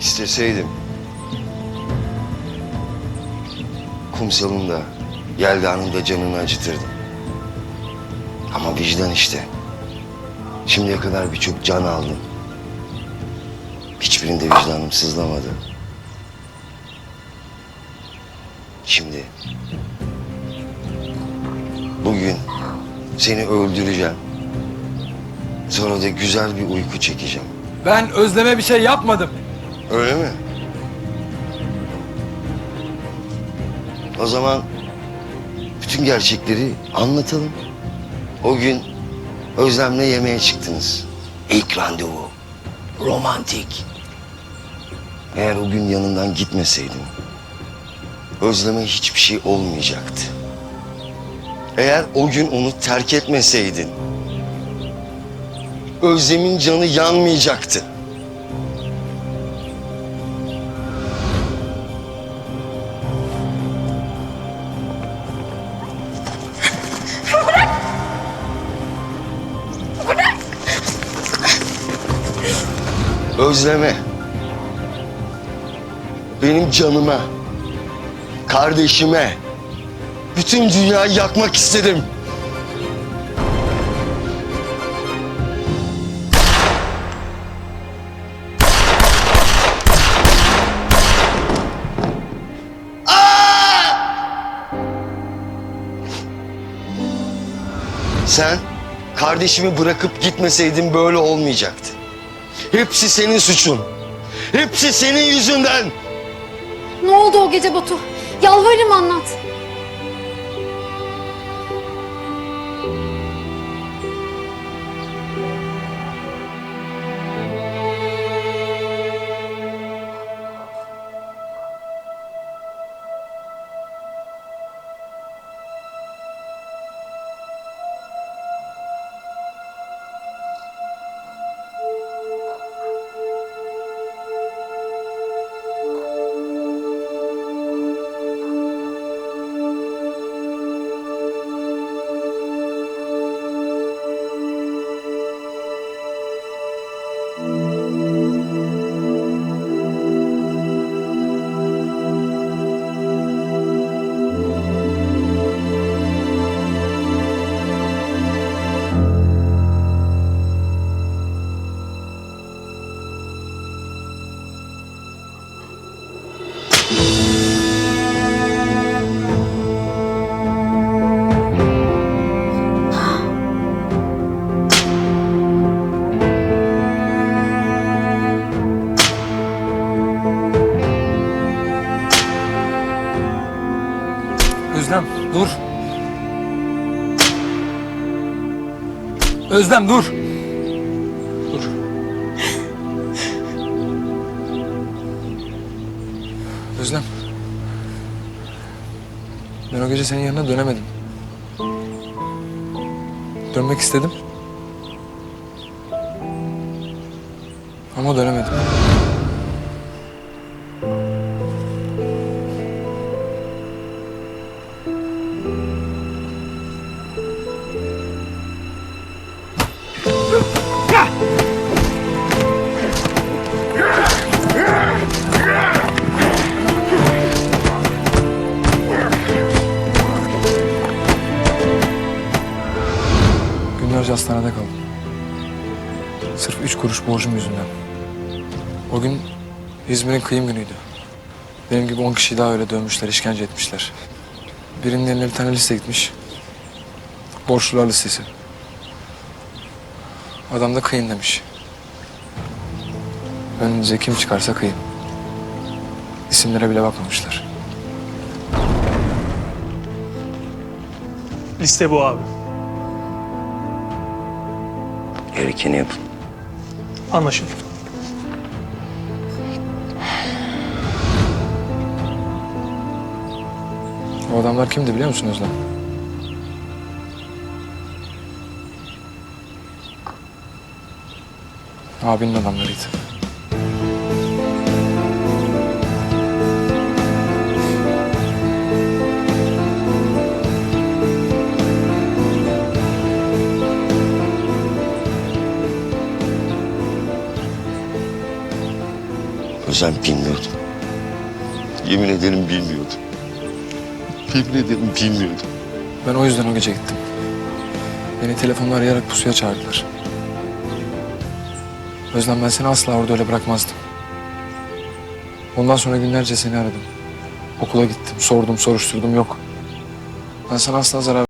İsteseydim. Kumsalın da, Yelda'nın da canını acıtırdım. Ama vicdan işte. Şimdiye kadar birçok can aldım. Hiçbirinde vicdanım sızlamadı. Şimdi bugün seni öldüreceğim. Sonra da güzel bir uyku çekeceğim. Ben Özlem'e bir şey yapmadım. Öyle mi? O zaman bütün gerçekleri anlatalım. O gün Özlem'le yemeğe çıktınız. İlk randevu. Romantik. Eğer o gün yanından gitmeseydin Özlem'e hiçbir şey olmayacaktı. Eğer o gün onu terk etmeseydin Özlem'in canı yanmayacaktı. Özleme. Benim canıma, kardeşime, bütün dünyayı yakmak istedim. Sen kardeşimi bırakıp gitmeseydin böyle olmayacaktı. Hepsi senin suçun. Hepsi senin yüzünden. Ne oldu o gece Batu? Yalvarırım anlat. Özlem dur. Özlem dur. Dur. Özlem. Ben o gece senin yanına dönemedim. Dönmek istedim. Ama dönemedim. Günlerce hastanede kaldım. Sırf üç kuruş borcum yüzünden. O gün İzmir'in kıyım günüydü. Benim gibi on kişiyi daha öyle dövmüşler, işkence etmişler. Birinin eline bir tane liste gitmiş. Borçlular listesi. Adam da kıyın demiş. Önünüze kim çıkarsa kıyın. İsimlere bile bakmamışlar. Liste bu abi. Gerekeni yapın. Anlaşıldı. O adamlar kimdi biliyor musun Özlem? Abinin adamlarıydı. Özlem bilmiyordum. Yemin ederim bilmiyordum. Yemin ederim bilmiyordum. Ben o yüzden o gece gittim. Beni telefonla arayarak pusuya çağırdılar. Özlem ben seni asla orada öyle bırakmazdım. Ondan sonra günlerce seni aradım. Okula gittim, sordum, soruşturdum yok. Ben sana asla zarar